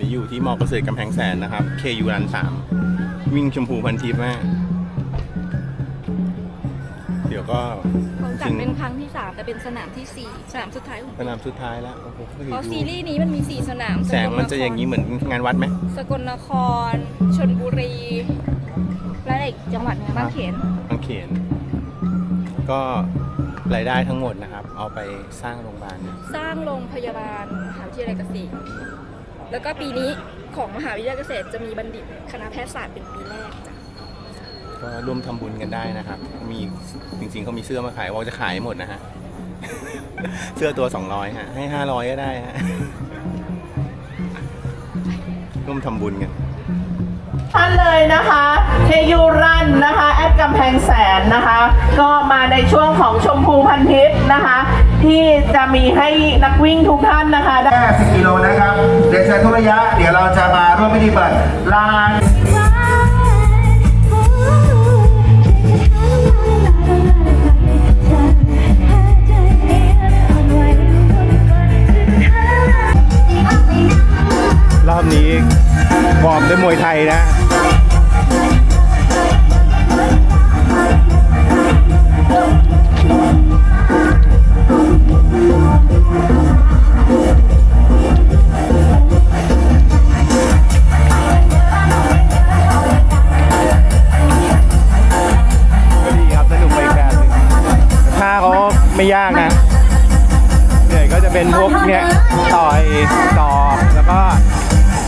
นี่อยู่ที่มอเกษตรกำแพงแสนนะครับ KU รันสามวิ่งชมพูพันทิพย์แม่เดี๋ยวก็เขาจัดเป็นครั้งที่ 3 แต่เป็นสนามที่ 4 สนามสุดท้ายของสนามสุดท้ายแล้วโอ้โหเพราะดูซีรีส์นี้มันมี 4 สนามแสงมันจะอย่างนี้เหมือนงานวัดไหมสกลนครชนบุรี และอีกจังหวัดหนึงบางเขนบางเขนก็รายได้ทั้งหมดนะครับ เอาไปสร้างโรงพยาบาลเนี่ยสร้างโรงพยาบาลมหาวิทยาลัยเกษตร แล้วก็ปีนี้ของมหาวิทยาลัยเกษตรจะมีบัณฑิตคณะแพทยศาสตร์เป็นปีแรกจ้ะก็ร่วมทำบุญกันได้นะครับ มีจริงๆเขามีเสื้อมาขายว่าจะขายหมดนะฮะ เสื้อตัว 200ฮะให้ 500 ก็ได้ฮะ ร่วมทำบุญกัน ท่านเลยนะคะเทยูรันนะคะ แอดกำแพงแสนนะคะ ก็มาในช่วงของชมพูพันทิพย์นะคะ ที่จะมีให้นักวิ่งทุกท่านนะคะได้แค่10กิโลนะครับ เดี๋ยวเชิญทุกระยะ เดี๋ยวเราจะมาร่วมพิธีเปิดลาน รอบนี้วอร์มด้วยมวยไทยนะ ไม่ยากนะเหนื่อยก็จะเป็นพวกเนี้ยต่อยตอกแล้วก็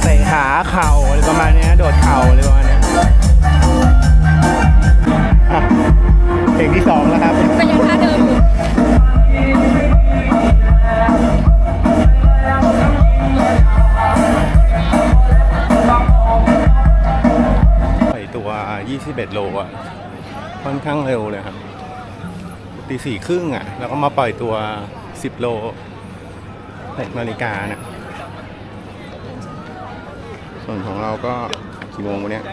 เตะขาเข่าอะไรประมาณเนี้ยโดดเข่าอะไรประมาณเนี้ยอะเพลงที่สองแล้วครับก็ยังท่าเดิมอยู่ปล่อยตัว 21 โลอะ ค่อนข้างเร็วเลยครับ ตีสี่ครึ่งอะ แล้วก็มาปล่อยตัว 10 โล6นาฬิกาน่ะส่วนของเราก็กี่โมงวันเนี้ย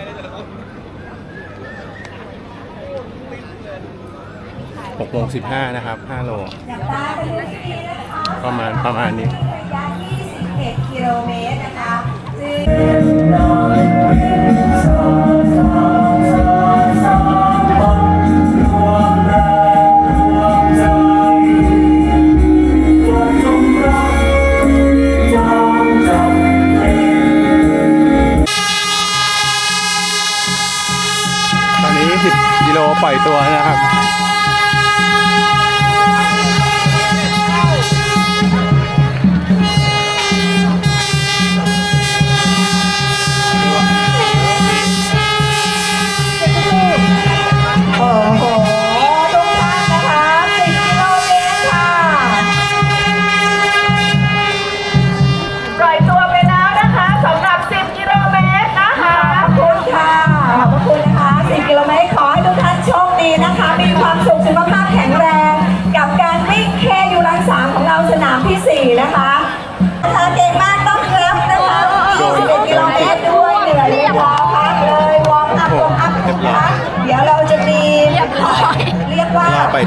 หกโมงสิบห้านะครับห้าโล ประมาณประมาณนี้21กิโลเมตรนะคะซึ่ง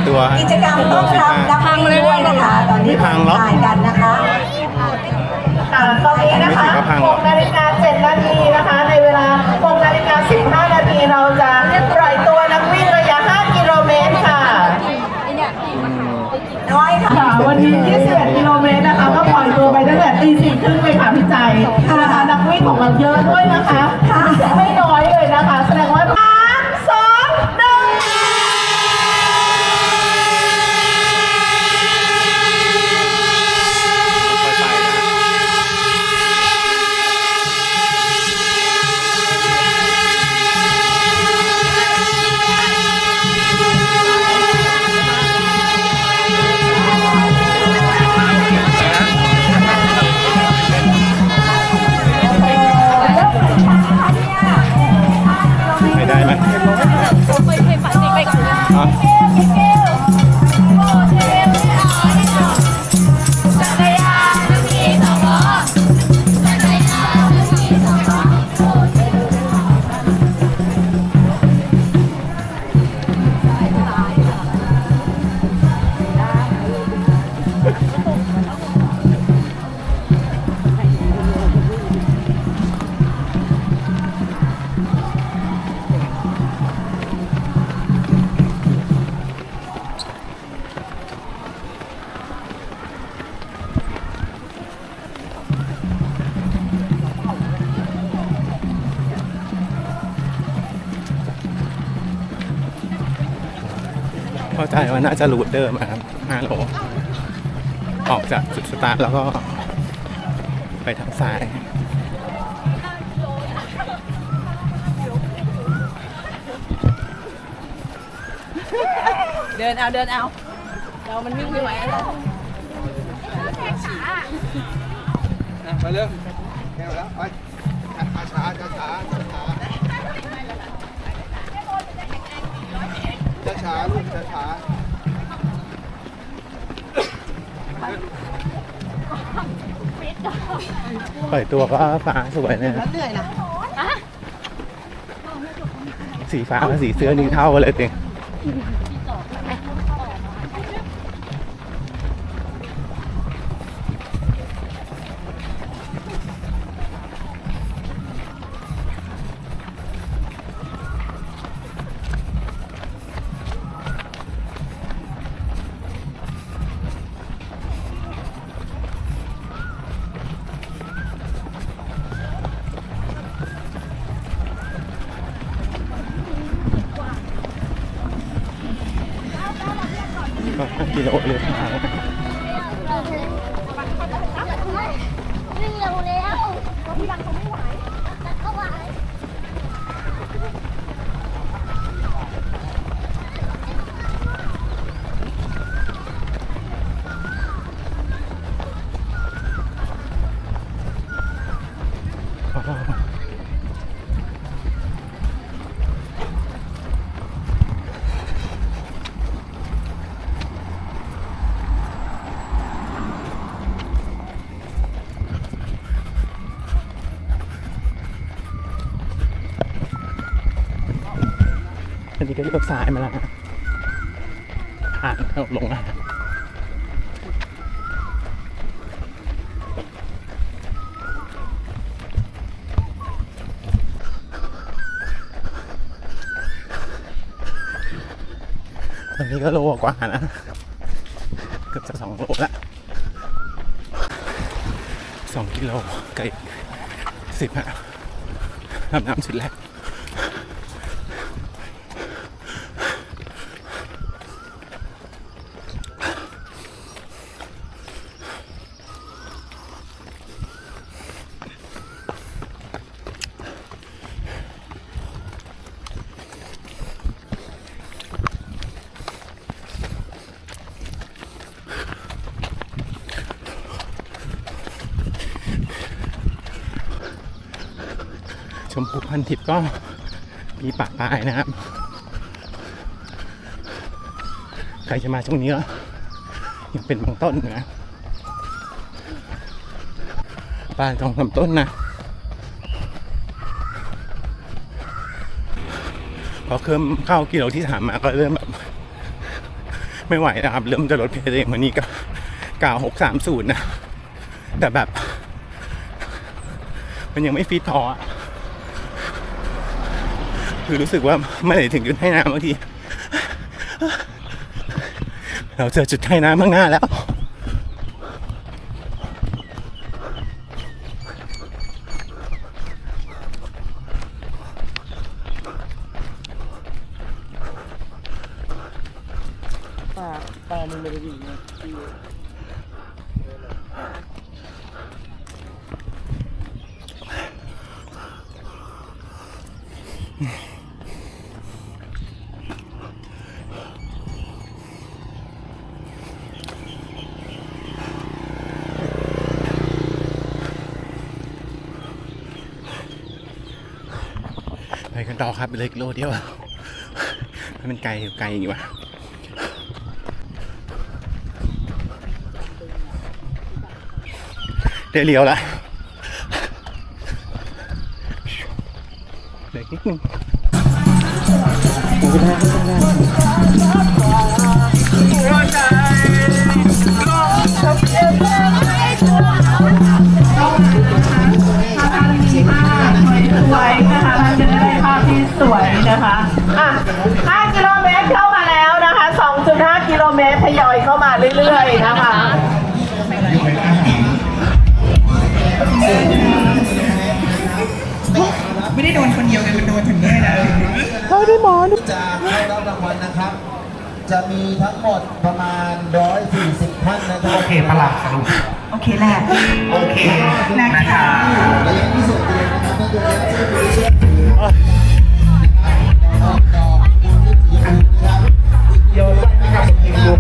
ตัวฮะกิจกรรมต้อนรับนักวิ่งด้วยนะคะ ตอนนี้ไม่พังหรอกถ่ายกันนะคะอ่าตอนนี้นะคะไม่ถึงกับพังหรอก6นาฬิกา7นาทีนะคะ ในเวลา6นาฬิกา15นาทีเราจะปล่อยตัวนักวิ่งระยะ 5 กิโลเมตรค่ะไอเนี่ยกิ่งมะขามไปกิ่งน้อยค่ะค่ะ วันนี้21กิโลเมตรนะคะ ก็ปล่อยตัวไปตั้งแต่ตีสี่ครึ่งเลยค่ะพี่ใจนะคะนักวิ่งของเราเยอะด้วยนะคะ ไม่น้อยเลยนะคะ แสดงว่า น่าจะรูดเดิมอะครับ5โล ออกจากจุดสตาร์ทแล้วก็ ไปทางซ้ายเดินเอาเดินเอา เรามันวิ่งไม่ไหวแล้วไปเร็วแค่แล้วไปช้าช้าช้าช้าช้าลูกช้าช้า ปล่อยตัวก็ฟ้าสวยเนี่ยเหนื่อยนะสีฟ้ากับสีเสื้อนี่เท่ากันเลยเต็ง ก็ห้า ลือกซ้ายมาแล้วนะอ่านเอาลงอะตอนนี้ก็โลกว่านะ เกือบจะสองโลละสองกิโลกับอีกสิบฮะทำน้ำสุดแรก ชมพูพันทิพย์ก็มีปากปลายนะครับ ใครจะมาช่วงนี้ก็ยังเป็นบางต้นนะบ้านสองสาต้นนะพอเคิมเข้ากิโลที่สามมาก็เริ่มแบบ ไม่ไหวนะครับ เริ่มจะลดเพลเองวันนี้ก็กล่าวหกสามศูนย์นะ แต่แบบ มันยังไม่ฟีดพออะ คือรู้สึกว่าไม่ได้ถึงจุดให้น้ำบางที เราเจอจุดให้น้ำข้างหน้าแล้วไปกัน ต่อครับเลยโลเดียวให้มันไกลไกลอย่างนี้วะได้เลี้ยวละเด็กนิดนึง ได้โดนคนเดียวไงมันโดนถึงด้วยนะจะได้รับรางวัลนะครับ จะมีทั้งหมดประมาณ 140 ท่านนะครับโอเคปะล่ะลูกโอเคแหละโอเคนะคะและยังพิเศษเลยนะครับนั่นคือการช่วยเหลือเชื้อโยนไปกับสกิลลู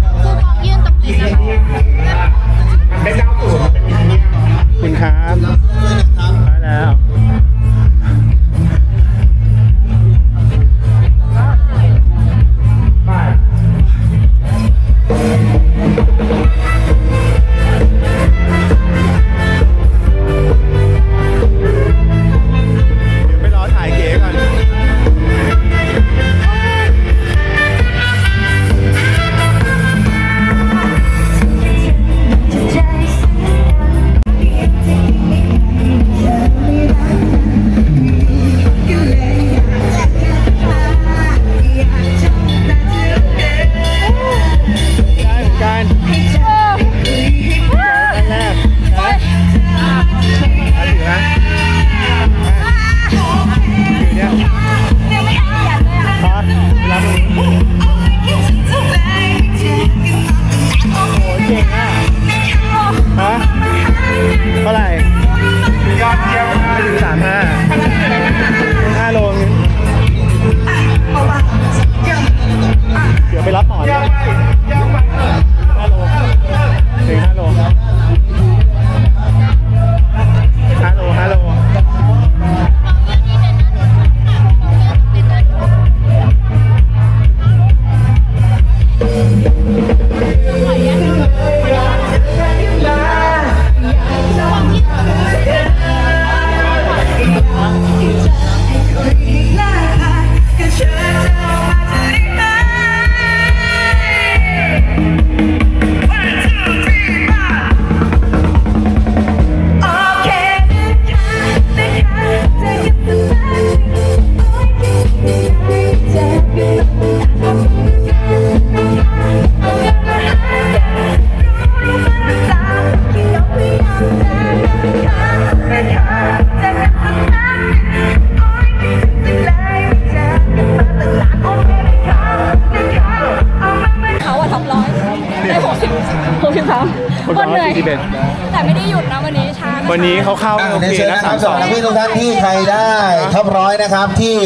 นะครับที่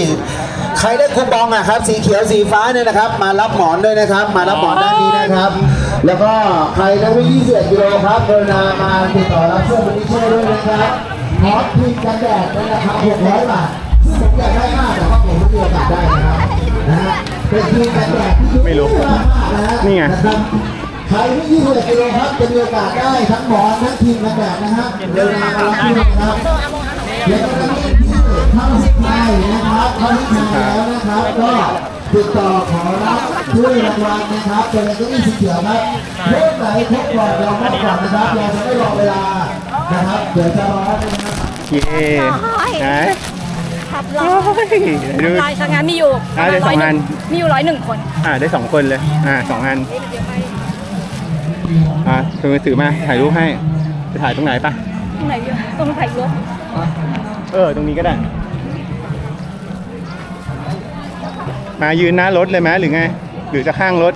ใครได้คูปองอะครับ สีเขียวสีฟ้าเนี่ยนะครับ มารับหมอนด้วยนะครับ มารับหมอนด้านนี้นะครับ แล้วก็ใครได้วิ่ง21กิโลครับกรุณามาติดต่อรับเสื้อวันนี้ช่วยด้วยนะครับหมอนพิมพ์กันแดดด้วยนะครับ600บาทซึ่งผมอยากได้มากแต่ว่าผมไม่มีโอกาสได้นะครับนะฮะเป็นพิมพ์กันแดดที่ไม่รู้มากนะฮะนี่ไงนะครับใครที่21กิโลครับจะมีโอกาสได้ทั้งหมอนทั้งพิมพ์กันแดดนะฮะเดินทางมารับที่นี่นะครับเดี๋ยวจะมี ที่เข้าสิบไทยนะครับเข้าสิบไทยแล้วนะครับ ก็ติดต่อขอรับช่วยรางวัลนะครับเป็นเก้าอี้สีเขียวครับเริ่มไหนครบก่อนเราครบก่อนนะครับเราจะไม่รอเวลานะครับเดี๋ยวจะรอนะครับเย่นะท็อปโอ้ร้อยยดูลายสังงานมีอยู่อะเดี๋ยวสองอันมีอยู่ร้อยหนึ่งคน อ่าได้สองคนเลย อ่าสองอันอ่าถือถือมาถ่ายรูปให้ จะถ่ายตรงไหนปะตรงไหนอยู่ตรงไหนรถเออ ตรงนี้ก็ได้ มายืนหน้ารถเลยไหมหรือไง หรือจะข้างรถ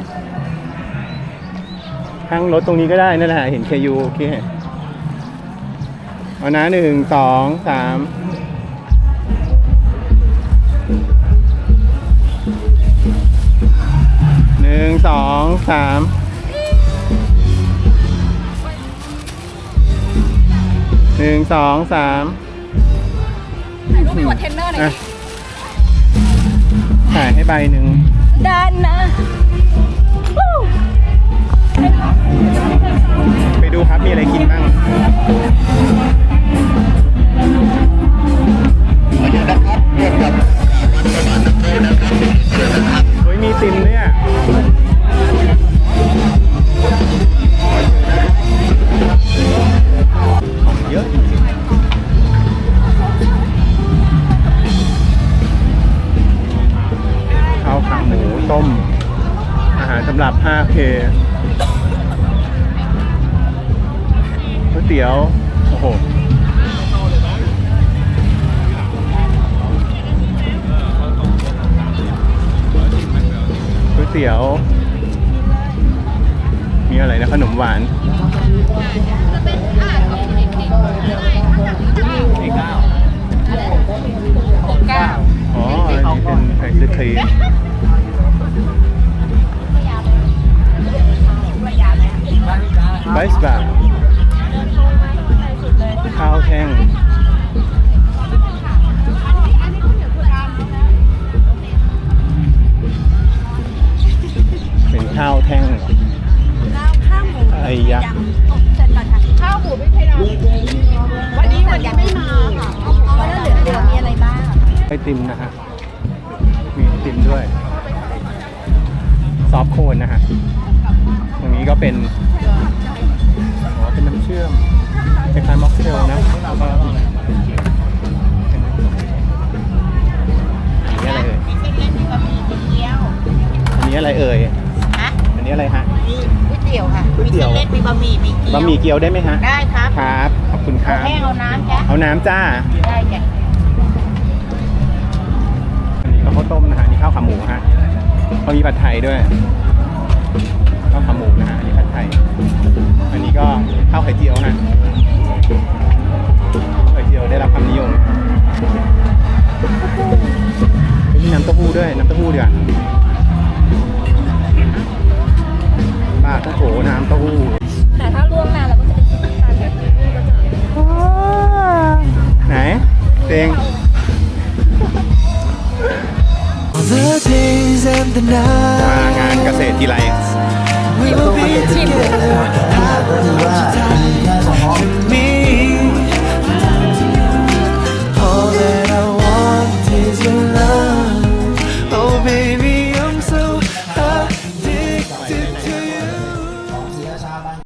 ข้างรถตรงนี้ก็ได้นั่นแหละเห็นเคยูโอเคเอานะหนึ่งสองสามหนึ่งสองสามหนึ่งสองสามถ่ายรูปมีหัวเทรนเนอร์หน่อยอ่ะถ่ายให้ใบหนึ่งด้านนะ ไปดูครับมีอะไรกินบ้าง ตี๋ยวนี่อะไรนะขนมหวานจะเป็นอ่านของเด็กๆไม่ข้างหลังเก้าอ๋ออันนี้เป็นไอศครีมไบส์บาร์ข้าวแท่ง ติมนะฮะ มีไอติมด้วย ซอฟต์โคนนะฮะ ตรงนี้ก็เป็นอ๋อเป็นน้ำเชื่อมคล้ายๆม็อกเทลนะแล้วก็อันนี้อะไรเอ่ย อันนี้อะไรเอ่ยอันนี้อะไรฮะก๋วยเตี๋ยวค่ะ ก๋วยเตี๋ยวมีเส้นเล็กมีบะหมี่ มีเกี๊ยวบะหมี่เกี๊ยวได้ไหมฮะ ได้ครับครับ ขอบคุณครับ แห้งเอาน้ำจ้ะเอาน้ำจ้า ได้จ้ะ ข้าวต้มนะฮะนี่ข้าวขาหมูฮะเขามีผัดไทยด้วยข้าวขาหมูนะฮะอันนี้ผัดไทย อันนี้ก็ข้าวไข่เจียวฮะไข่เจียวได้รับความนิยมมีน้ำเต้าหู้ด้วยน้ำเต้าหู้ดีกว่า